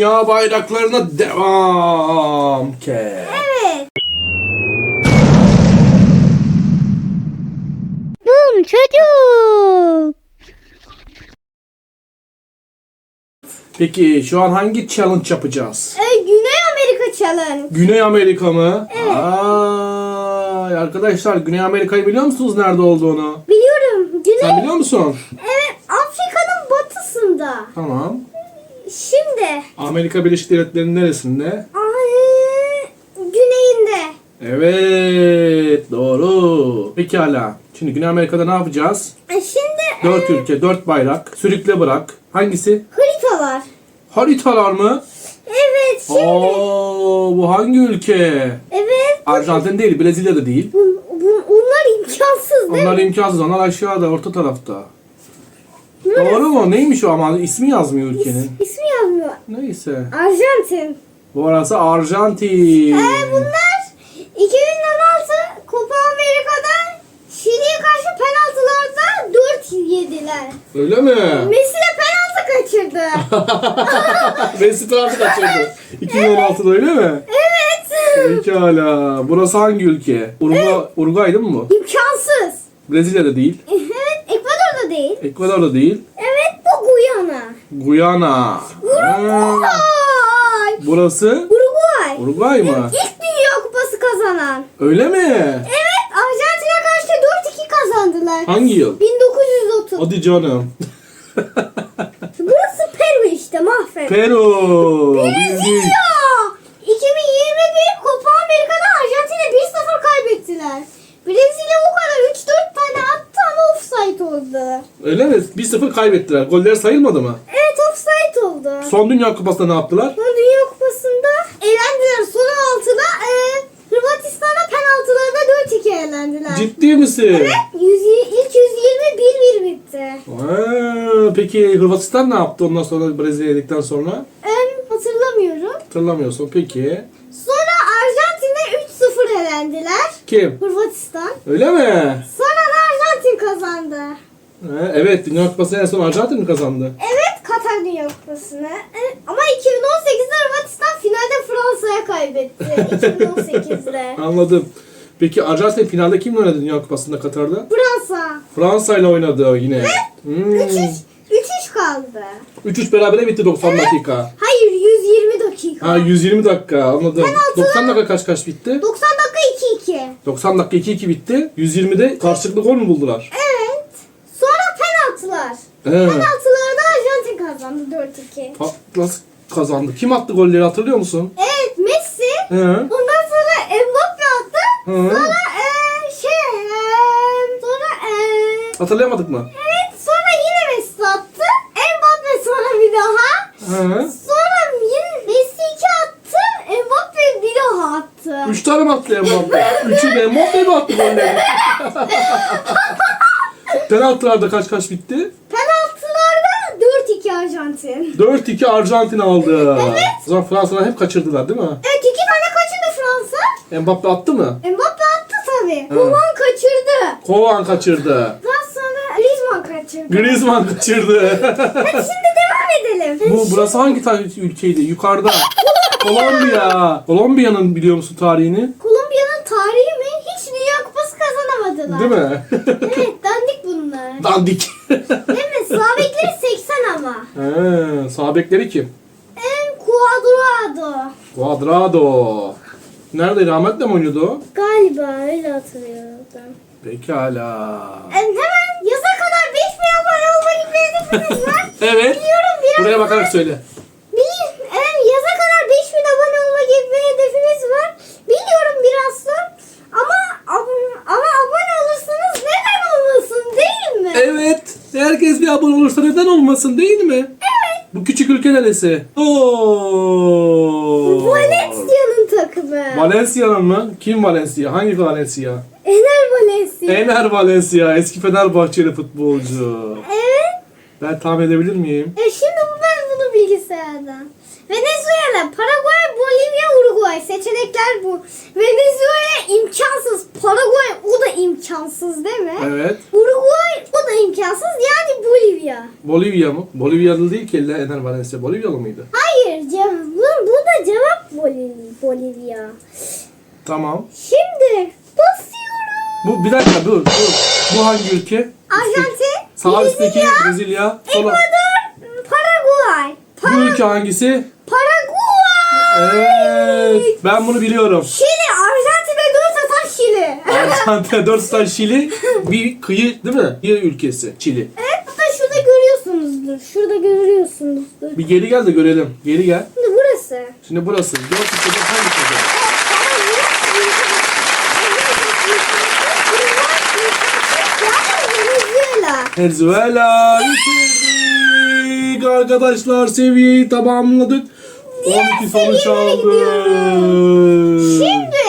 dünya bayraklarına devam ke. Evet. Bum çocuk. Peki şu an hangi challenge yapacağız? Ee, Güney Amerika Challenge. Güney Amerika mı? Ay, arkadaşlar Güney Amerika'yı biliyor musunuz nerede olduğunu? Biliyorum. Güney Sen biliyor musun? evet, Afrika'nın batısında. Tamam. Şimdi Amerika Birleşik Devletleri'nin neresinde? ay, güneyinde. Evet, doğru. Pekala. Şimdi Güney Amerika'da ne yapacağız? E, Şimdi Dört ülke, dört bayrak. Sürükle bırak. Hangisi? haritalar. Haritalar mı? Evet şimdi. Oo, bu hangi ülke? Evet. Arjantin değil, Brezilya da değil. Bu, bu, onlar imkansız değil Onlar mi? imkansız. Onlar aşağıda, orta tarafta. Doğru mu? Neymiş o ama ismi yazmıyor ülkenin. İsmi yazmıyor. Neyse. Arjantin. Bu arası Arjantin. Ee, bunlar 2016 Copa Amerika'da Şili'ye karşı penaltılarda 4 yediler. Öyle mi? Messi de penaltı kaçırdı. Messi penaltı kaçırdı. 2016'da öyle mi? evet. Pekala. Burası hangi ülke? Uruguay, Uruguay değil mi bu? İmkansız. Brezilya'da değil. Ekvador'da değil. Evet. Bu Guyana. Guyana. Uruguay. burası Uruguay. Uruguay mı? İlk Dünya Kupası kazanan. Öyle mi? Evet. Arjantin'e karşı 4-2 kazandılar. Hangi yıl? 1930. Hadi canım. Burası Peru işte mahvet. Peru. Bildik. Ya! 2021 Copa Amerika'da Arjantin'e 1-0 kaybettiler. Brezilya o kadar 3-4 tane attı ama oldu. Öyle mi? 1-0 kaybettiler. Goller sayılmadı mı? Evet offside oldu. Son Dünya Kupası'nda ne yaptılar? Sonra Dünya Kupası'nda elendiler. Son altıda e, Hırvatistan'a penaltılarda 4-2 elendiler. Ciddi misin? Evet, 100, ilk 120 1-1 bitti. Aa, peki Hırvatistan ne yaptı ondan sonra Brezilya yedikten sonra? Ben hatırlamıyorum. Hatırlamıyorsun. Peki. Sonra Arjantin'e 3-0 elendiler. Kim? Hırvatistan. Öyle mi? Sonra da Arjantin kazandı. Evet. Dünya Kupası'nı en son Arjantin mi kazandı? Evet Katar Dünya Kupası'nı. Evet, ama 2018'de Hırvatistan finalde Fransa'ya kaybetti. 2018'de. Anladım. Peki Arjantin finalde kimle oynadı Dünya Kupası'nda Katar'da? Fransa. Fransa ile oynadı yine. Hmm. 3-3 3-3 kaldı. 3-3 berabere bitti 90 dakika. Hayır 120 dakika. Ha 120 dakika anladım. 90 dakika kaç kaç bitti? 90 dakika 2-2. 90 dakika 2-2 bitti. 120'de karşılıklı gol mü buldular? Evet. Penaltılarda Arjantin kazandı 4-2. Ha, Nasıl kazandı? Kim attı golleri hatırlıyor musun? Evet Messi. He. Ondan sonra Mbappe attı. Hı. Sonra eee şey eee sonra eee Hatırlayamadık mı? Evet sonra yine Messi attı. Mbappe sonra bir daha. He. Sonra yine Messi iki attı. Mbappe bir daha attı. 3 tane mi attı Mbappe? Üçü de Mbappe mi attı golleri? Penaltılarda kaç kaç bitti? Penaltılarda 4-2 Arjantin. 4-2 Arjantin aldı. O zaman Fransa'dan hep kaçırdılar değil mi? Evet iki tane kaçırdı Fransa. Mbappe attı mı? Mbappe attı tabii. Koman kaçırdı. Kovan kaçırdı. Daha sonra Griezmann kaçırdı. Griezmann kaçırdı. Hadi şimdi devam edelim. Bu burası hangi tane ülkeydi? Yukarıda. Kolombiya. Kolombiya'nın biliyor musun tarihini? Kolombiya'nın tarihi mi? Hiç Dünya Kupası kazanamadılar. Değil mi? Evet dandik bunlar. Dandik. Değil mi? Sağ bekleri 80 ama. He, sağ bekleri kim? En Cuadrado. Cuadrado. Nerede rahmetle mi oynuyordu o? Galiba öyle hatırlıyorum. Pekala. E, hemen yaza kadar 5000 abone olma gibi hedefimiz var. Evet. Biliyorum biraz. Buraya bakarak söyle. Bil, e, yaza kadar 5000 abone olma gibi bir hedefimiz var. Biliyorum biraz zor. Ama ab- ama abone olursanız neden olmasın değil mi? Evet. Herkes bir abone olursa neden olmasın değil mi? Evet. Bu küçük ülke neresi? Oo. Valencia'nın takımı. Valencia'nın mı? Kim Valencia? Hangi Valencia? Ener Valencia. Ener Valencia. Eski Fenerbahçeli futbolcu. Evet. Ben tahmin edebilir miyim? E şimdi ben bunu bilgisayardan. Venezuela, Paraguay, Bolivya, Uruguay. Seçenekler bu. Venezuela imkansız. Paraguay o da imkansız değil mi? Evet. Uruguay da imkansız. Yani Bolivya. Bolivya. Mı? Bolivyalı değil ki Ener Valencia. Bolivyalı mıydı? Hayır cevap. Bu, bu da cevap Bolivya. Tamam. Şimdi basıyorum. Bu bir dakika dur dur. Bu hangi ülke? Arjantin, Sağ üstteki Brezilya. Sola. Ekvador, Paraguay. Bu Para- ülke hangisi? Paraguay. Evet. Ben bunu biliyorum. Şili, Arjantin'e dört atan Şili. Arjantin 4 tane Şili bir kıyı değil mi? Kıyı ülkesi Çili. evet, hatta şurada görüyorsunuzdur. Şurada görüyorsunuzdur. Bir geri gel de görelim. Geri gel. Şimdi burası. Şimdi burası. 4 ülkede hangisi acaba? Venezuela. Bitirdik. Arkadaşlar seviyeyi tamamladık. 12 sonuç aldık. Şimdi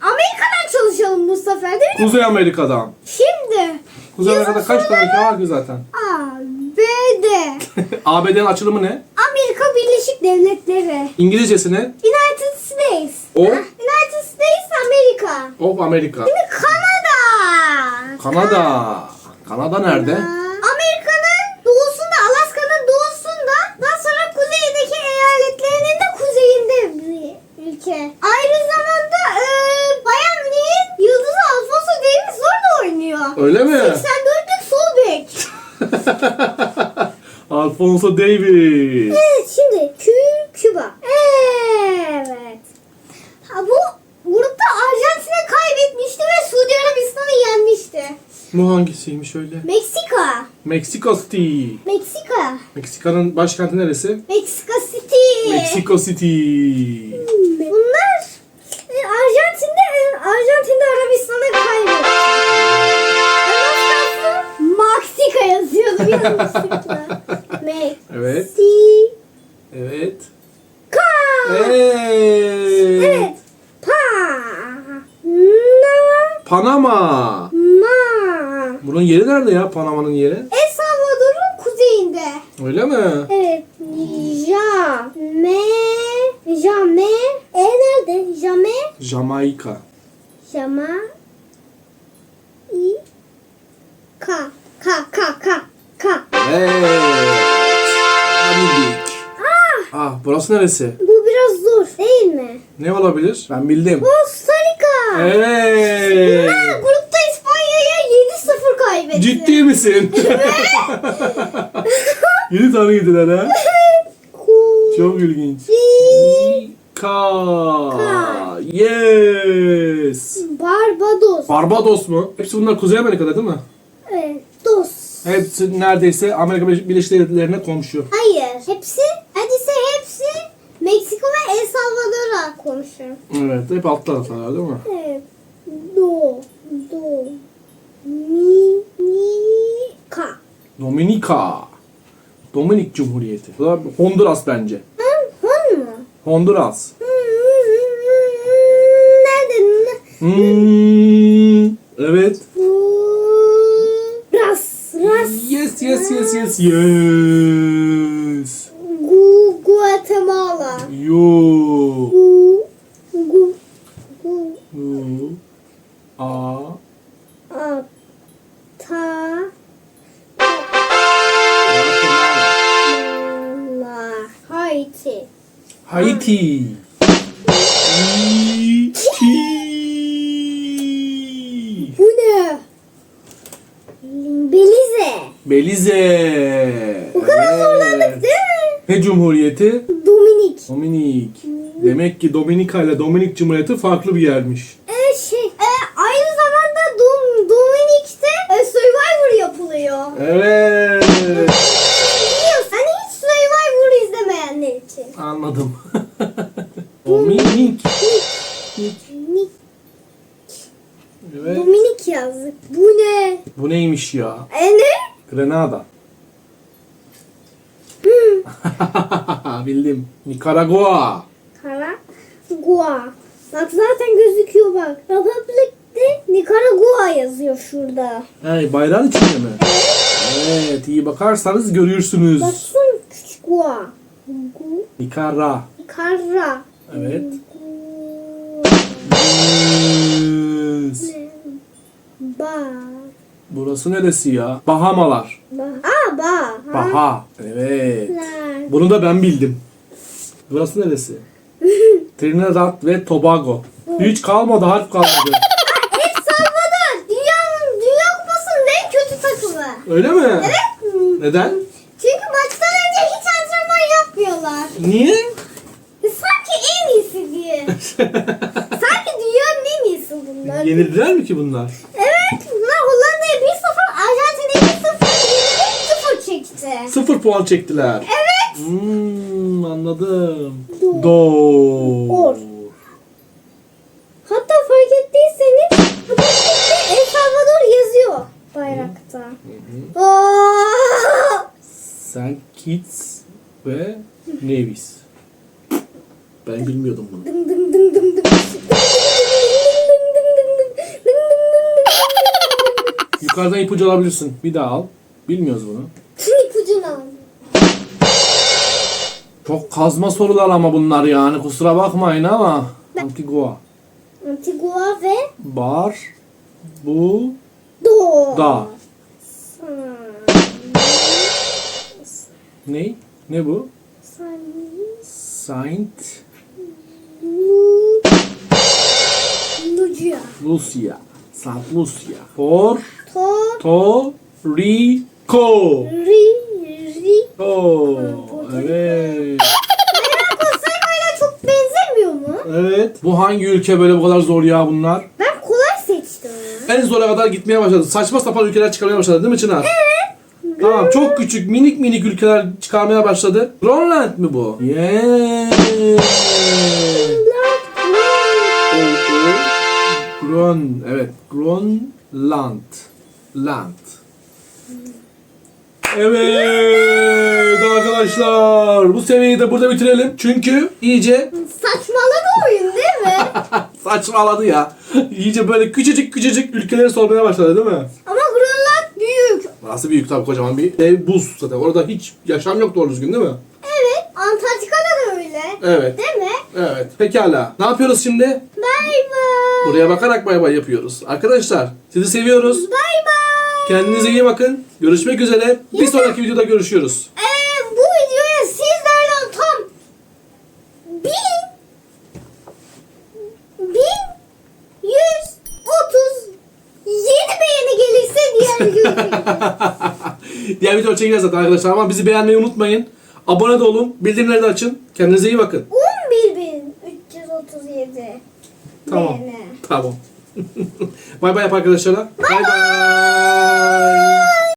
Amerika'dan çalışalım bu sefer değil mi? Kuzey Amerika'dan. Şimdi Kuzey Amerika'da kaç tane ülke var ki zaten? A, B, D. ABD'nin açılımı ne? Amerika Birleşik Devletleri. İngilizcesi ne? United States. O? United States Amerika. Of Amerika. Şimdi Kanada. Kanada. Kanada nerede? Amerika'nın doğusunda, Alaska'nın doğusunda, daha sonra kuzeydeki eyaletlerinin de kuzeyinde bir ülke. Aynı zamanda e, Bayan Lee'nin yıldızı Alfonso Davies orada oynuyor. Öyle mi? 84'lük sol bek. Alfonso Davis. Evet şimdi Kü Küba. Evet. Ha, bu grupta Arjantin'e kaybetmişti ve Suudi Arabistan'ı yenmişti. Bu hangisiymiş öyle? Meksika. Mexico City. Meksika. Meksika'nın başkenti neresi? Meksika City. Mexico City. Yanlışlıkla. Evet. Meksika. Evet. Evet. Evet. Pa. Na. Panama. Ma. Bunun yeri nerede ya? Panama'nın yeri. El Salvador'un kuzeyinde. Öyle mi? Evet. Ja. Me. Jame. E nerede? Jame. Jamaika. Jama. I. Ka. Ka. Ka. Ka. Ka. Evet. Bildik. Ah. Burası neresi? Bu biraz zor değil mi? Ne olabilir? Ben bildim. Costa Rica. Evet. Ha, grupta İspanya'ya 7-0 kaybetti. Ciddi misin? 7 tane yediler ha. Çok ilginç. Ka. Yes. Barbados. Barbados mu? Hepsi bunlar Kuzey Amerika'da değil mi? Evet. Dos. Hepsi neredeyse Amerika Birleşik Devletleri'ne komşu. Hayır. Hepsi, hadi ise hepsi Meksiko ve El Salvador'a konuşuyor. Evet, hep alt taraflar değil mi? Evet. Do. Do. Mi. Ka. Dominika. Dominik Cumhuriyeti. Bu da Honduras bence. Hı, Hon mu? Honduras. Hı, hı, hı. Nerede? Hmm, evet. Yes, yes, yes, yes, yes. Gu. Guatemala. Yo. Belize. Bu kadar Evet. zorlandık değil mi? Ne cumhuriyeti? Dominik. Dominik. Demek ki Dominika ile Dominik Cumhuriyeti farklı bir yermiş. Ee, şey, e, aynı zamanda Dom, Dominik'te e, Survivor yapılıyor. Evet. Biliyorsun. Hani hiç Survivor izlemeyenler için. Anladım. Dominik. Nik, Evet. Dominik yazdık. Bu ne? Bu neymiş ya? E ne? Grenada. Bildim. Nikaragua. Nikaragua. Bak zaten gözüküyor bak. Republik'te Nikaragua yazıyor şurada. Hey, bayrağın içinde mi? Evet, iyi bakarsanız görürsünüz. Baksın küçük Gua. Gu. Nikara. Nikara. Evet. Gu. Yes. Ba. Burası neresi ya? Bahamalar. Ba. Aa Ba. Baha. Evet. Lar. Bunu da ben bildim. Burası neresi? Trinidad ve Tobago. Hiç kalmadı, harf kalmadı. El Salvador dünyanın dünya kupasının en kötü takımı. Öyle mi? Evet. Neden? Çünkü maçtan önce hiç antrenman yapmıyorlar. Niye? Sanki en iyisi diye. Sanki dünyanın en iyisi bunlar. Yenildiler mi ki bunlar? Sıfır puan çektiler. Evet. Hmm, anladım. Doğru. Doğru. Hatta fark ettiyseniz pakette El Salvador yazıyor bayrakta. Aa! Saint Kitts ve Nevis. Ben bilmiyordum bunu. Dım dım dım dım dım. Yukarıdan ipucu alabilirsin. Bir daha al. Bilmiyoruz bunu. Çok kazma sorular ama bunlar yani. Kusura bakmayın ama. Antigua. Antigua ve Bar. Bu. Do. Da. Ne? Ne bu? Saint Lucia. Lucia. Saint Lucia. For. To. To. Rico. Ri. Oh, evet. Saymayla çok benzemiyor mu? Evet. Bu hangi ülke böyle bu kadar zor ya bunlar? Ben kolay seçtim. En zora kadar gitmeye başladı. Saçma sapan ülkeler çıkarmaya başladı değil mi Çınar? Evet. Tamam çok küçük minik minik ülkeler çıkarmaya başladı. Grönland mi bu? Yeah. Grön, evet. Grönland. Land. Evet arkadaşlar bu seviyeyi de burada bitirelim. Çünkü iyice Saçmaladı oyun değil mi? saçmaladı ya. İyice böyle küçücük küçücük ülkeleri sormaya başladı değil mi? Ama Grönland büyük. Burası büyük tabii kocaman bir dev buz zaten. Orada hiç yaşam yok doğru düzgün değil mi? Evet. Antarktika'da da öyle. Evet. Değil mi? Evet. Pekala. Ne yapıyoruz şimdi? Bay bay. Buraya bakarak bay bay yapıyoruz. Arkadaşlar sizi seviyoruz. Bay bay. Kendinize iyi bakın. Görüşmek üzere. Bir sonraki videoda görüşüyoruz. Ee, bu videoya sizlerden tam bin bin yüz otuz yedi beğeni gelirse diğer videoyu. Diğer video çekeceğiz zaten arkadaşlar ama bizi beğenmeyi unutmayın. Abone de olun. Bildirimleri de açın. Kendinize iyi bakın. 11.337 Tamam. beğeni. Tamam. bay bay yap arkadaşlara. Bay bay.